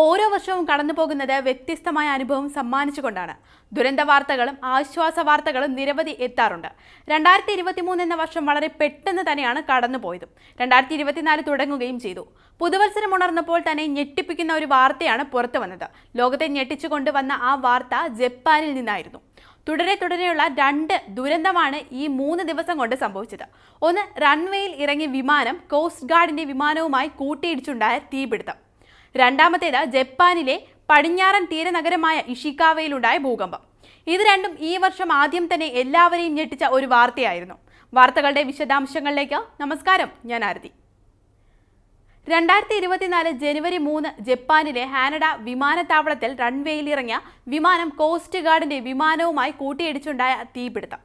ഓരോ വർഷവും കടന്നു പോകുന്നത് വ്യത്യസ്തമായ അനുഭവം സമ്മാനിച്ചുകൊണ്ടാണ്. ദുരന്ത വാർത്തകളും ആശ്വാസ വാർത്തകളും നിരവധി എത്താറുണ്ട്. രണ്ടായിരത്തി ഇരുപത്തി മൂന്ന് എന്ന വർഷം വളരെ പെട്ടെന്ന് തന്നെയാണ് കടന്നുപോയതും രണ്ടായിരത്തി ഇരുപത്തിനാല് തുടങ്ങുകയും ചെയ്തു. പുതുവത്സരം ഉണർന്നപ്പോൾ തന്നെ ഞെട്ടിപ്പിക്കുന്ന ഒരു വാർത്തയാണ് പുറത്തു വന്നത്. ലോകത്തെ ഞെട്ടിച്ചുകൊണ്ട് വന്ന ആ വാർത്ത ജപ്പാനിൽ നിന്നായിരുന്നു. തുടരെ തുടരെയുള്ള രണ്ട് ദുരന്തമാണ് ഈ മൂന്ന് ദിവസം കൊണ്ട് സംഭവിച്ചത്. ഒന്ന് റൺവേയിൽ ഇറങ്ങിയ വിമാനം കോസ്റ്റ് ഗാർഡിന്റെ വിമാനവുമായി കൂട്ടിയിടിച്ചുണ്ടായ തീപിടുത്തം. രണ്ടാമത്തേത് ജപ്പാനിലെ പടിഞ്ഞാറൻ തീരനഗരമായ ഇഷിക്കാവയിലുണ്ടായ ഭൂകമ്പം. ഇത് രണ്ടും ഈ വർഷം ആദ്യം തന്നെ എല്ലാവരെയും ഞെട്ടിച്ച ഒരു വാർത്തയായിരുന്നു. വാർത്തകളുടെ വിശദാംശങ്ങളിലേക്ക് നമസ്കാരം ഞാൻ ആരതി. രണ്ടായിരത്തി ഇരുപത്തിനാല് ജനുവരി മൂന്ന് ജപ്പാനിലെ ഹാനഡ വിമാനത്താവളത്തിൽ റൺവേയിൽ ഇറങ്ങിയ വിമാനം കോസ്റ്റ് ഗാർഡിന്റെ വിമാനവുമായി കൂട്ടിയിടിച്ചുണ്ടായ തീപിടുത്തം.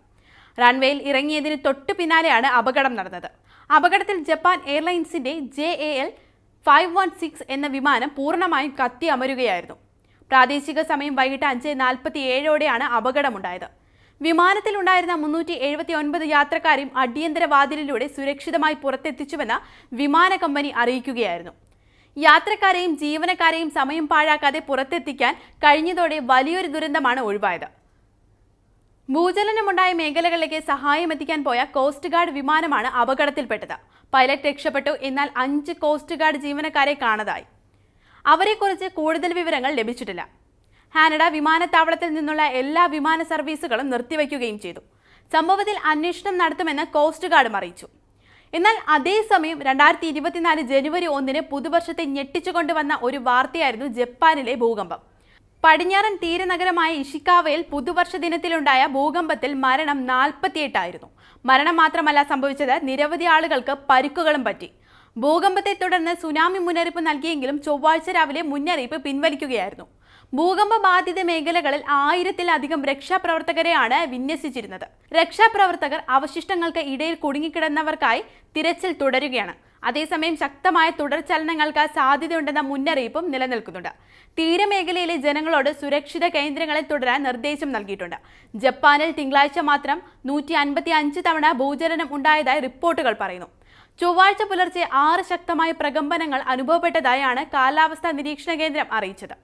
റൺവേയിൽ ഇറങ്ങിയതിന് തൊട്ടു പിന്നാലെയാണ് അപകടം നടന്നത്. അപകടത്തിൽ Japan എയർലൈൻസിന്റെ J A L five one six എന്ന വിമാനം പൂർണമായും കത്തി അമരുകയായിരുന്നു. പ്രാദേശിക സമയം വൈകിട്ട് അഞ്ച് നാൽപ്പത്തി ഏഴോടെയാണ് അപകടമുണ്ടായത്. വിമാനത്തിലുണ്ടായിരുന്ന മുന്നൂറ്റി എഴുപത്തി ഒൻപത് യാത്രക്കാരെയും അടിയന്തര വാതിലിലൂടെ സുരക്ഷിതമായി പുറത്തെത്തിച്ചുവെന്ന് വിമാന കമ്പനി അറിയിക്കുകയായിരുന്നു. യാത്രക്കാരെയും ജീവനക്കാരെയും സമയം പാഴാക്കാതെ പുറത്തെത്തിക്കാൻ കഴിഞ്ഞതോടെ വലിയൊരു ദുരന്തമാണ് ഒഴിവായത്. ഭൂചലനമുണ്ടായ മേഖലകളിലേക്ക് സഹായം എത്തിക്കാൻ പോയ കോസ്റ്റ് ഗാർഡ് വിമാനമാണ് അപകടത്തിൽപ്പെട്ടത്. പൈലറ്റ് രക്ഷപ്പെട്ടു എന്നാൽ അഞ്ച് കോസ്റ്റ് ഗാർഡ് ജീവനക്കാരെ കാണാതായി. അവരെക്കുറിച്ച് കൂടുതൽ വിവരങ്ങൾ ലഭിച്ചിട്ടില്ല. ഹാനഡ വിമാനത്താവളത്തിൽ നിന്നുള്ള എല്ലാ വിമാന സർവീസുകളും നിർത്തിവെക്കുകയും ചെയ്തു. സംഭവത്തിൽ അന്വേഷണം നടത്തുമെന്ന് കോസ്റ്റ് ഗാർഡും അറിയിച്ചു. എന്നാൽ അതേസമയം രണ്ടായിരത്തി ഇരുപത്തിനാല് ജനുവരി ഒന്നിന് പുതുവർഷത്തെ ഞെട്ടിച്ചുകൊണ്ടുവന്ന ഒരു വാർത്തയായിരുന്നു ജപ്പാനിലെ ഭൂകമ്പം. പടിഞ്ഞാറൻ തീരനഗരമായ ഇഷിക്കാവയിൽ പുതുവർഷ ദിനത്തിലുണ്ടായ ഭൂകമ്പത്തിൽ മരണം നാൽപ്പത്തിയെട്ടായിരുന്നു. മരണം മാത്രമല്ല സംഭവിച്ചത് നിരവധി ആളുകൾക്ക് പരിക്കുകളും പറ്റി. ഭൂകമ്പത്തെ തുടർന്ന് സുനാമി മുന്നറിയിപ്പ് നൽകിയെങ്കിലും ചൊവ്വാഴ്ച രാവിലെ മുന്നറിയിപ്പ് പിൻവലിക്കുകയായിരുന്നു. ഭൂകമ്പ ബാധിത മേഖലകളിൽ ആയിരത്തിലധികം രക്ഷാപ്രവർത്തകരെയാണ് വിന്യസിച്ചിരുന്നത്. രക്ഷാപ്രവർത്തകർ അവശിഷ്ടങ്ങൾക്ക് ഇടയിൽ കുടുങ്ങിക്കിടന്നവർക്കായി തിരച്ചിൽ തുടരുകയാണ്. അതേസമയം ശക്തമായ തുടർചലനങ്ങൾക്ക് സാധ്യതയുണ്ടെന്ന മുന്നറിയിപ്പും നിലനിൽക്കുന്നുണ്ട്. തീരമേഖലയിലെ ജനങ്ങളോട് സുരക്ഷിത കേന്ദ്രങ്ങളിൽ തുടരാൻ നിർദ്ദേശം നൽകിയിട്ടുണ്ട്. ജപ്പാനിൽ തിങ്കളാഴ്ച മാത്രം നൂറ്റി അൻപത്തി അഞ്ച് തവണ ഭൂചലനം ഉണ്ടായതായി റിപ്പോർട്ടുകൾ പറയുന്നു. ചൊവ്വാഴ്ച പുലർച്ചെ ആറ് ശക്തമായ പ്രകമ്പനങ്ങൾ അനുഭവപ്പെട്ടതായാണ് കാലാവസ്ഥാ നിരീക്ഷണ കേന്ദ്രം അറിയിച്ചത്.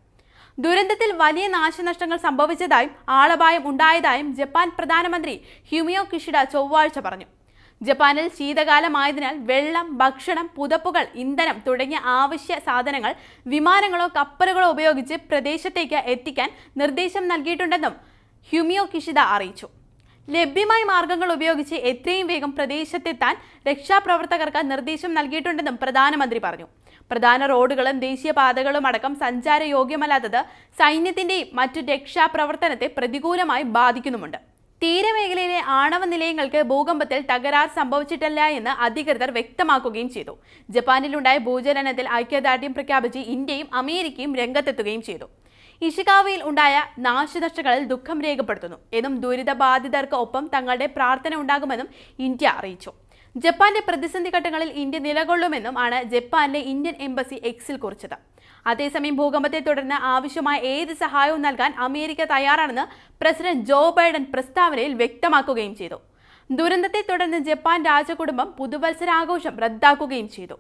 ദുരന്തത്തിൽ വലിയ നാശനഷ്ടങ്ങൾ സംഭവിച്ചതായും ആളപായം ഉണ്ടായതായും ജപ്പാൻ പ്രധാനമന്ത്രി ഹ്യൂമിയോ കിഷിഡ ചൊവ്വാഴ്ച പറഞ്ഞു. ജപ്പാനിൽ ശീതകാലമായതിനാൽ വെള്ളം ഭക്ഷണം പുതപ്പുകൾ ഇന്ധനം തുടങ്ങിയ ആവശ്യ സാധനങ്ങൾ വിമാനങ്ങളോ കപ്പലുകളോ ഉപയോഗിച്ച് പ്രദേശത്തേക്ക് എത്തിക്കാൻ നിർദ്ദേശം നൽകിയിട്ടുണ്ടെന്നും ഹ്യൂമിയോ കിഷിദ അറിയിച്ചു. ലഭ്യമായ മാർഗങ്ങൾ ഉപയോഗിച്ച് എത്രയും വേഗം പ്രദേശത്തെത്താൻ രക്ഷാപ്രവർത്തകർക്ക് നിർദ്ദേശം നൽകിയിട്ടുണ്ടെന്നും പ്രധാനമന്ത്രി പറഞ്ഞു. പ്രധാന റോഡുകളും ദേശീയപാതകളും അടക്കം സഞ്ചാരയോഗ്യമല്ലാത്തത് സൈന്യത്തിന്റെയും മറ്റു രക്ഷാപ്രവർത്തനത്തെ പ്രതികൂലമായി ബാധിക്കുന്നുമുണ്ട്. തീരമേഖലയിലെ ആണവ നിലയങ്ങൾക്ക് ഭൂകമ്പത്തിൽ തകരാർ സംഭവിച്ചിട്ടില്ല എന്ന് അധികൃതർ വ്യക്തമാക്കുകയും ചെയ്തു. ജപ്പാനിലുണ്ടായ ഭൂചലനത്തിൽ ഐക്യദാർഢ്യം പ്രഖ്യാപിച്ച് ഇന്ത്യയും അമേരിക്കയും രംഗത്തെത്തുകയും ചെയ്തു. ഇഷികാവയിൽ ഉണ്ടായ നാശനഷ്ടങ്ങളിൽ ദുഃഖം രേഖപ്പെടുത്തുന്നു. എന്നും ദുരിതബാധിതർക്ക് ഒപ്പം തങ്ങളുടെ പ്രാർത്ഥന ഉണ്ടാകുമെന്നും ഇന്ത്യ അറിയിച്ചു. ജപ്പാന്റെ പ്രതിസന്ധി ഘട്ടങ്ങളിൽ ഇന്ത്യ നിലകൊള്ളുമെന്നും ആണ് ജപ്പാനിലെ ഇന്ത്യൻ എംബസി എക്സിൽ കുറിച്ചത്. അതേസമയം ഭൂകമ്പത്തെ തുടർന്ന് ആവശ്യമായ ഏത് സഹായവും നൽകാൻ അമേരിക്ക തയ്യാറാണെന്ന് പ്രസിഡന്റ് ജോ ബൈഡൻ പ്രസ്താവനയിൽ വ്യക്തമാക്കുകയും ചെയ്തു. ദുരന്തത്തെ തുടർന്ന് ജപ്പാൻ രാജകുടുംബം പുതുവത്സരാഘോഷം റദ്ദാക്കുകയും ചെയ്തു.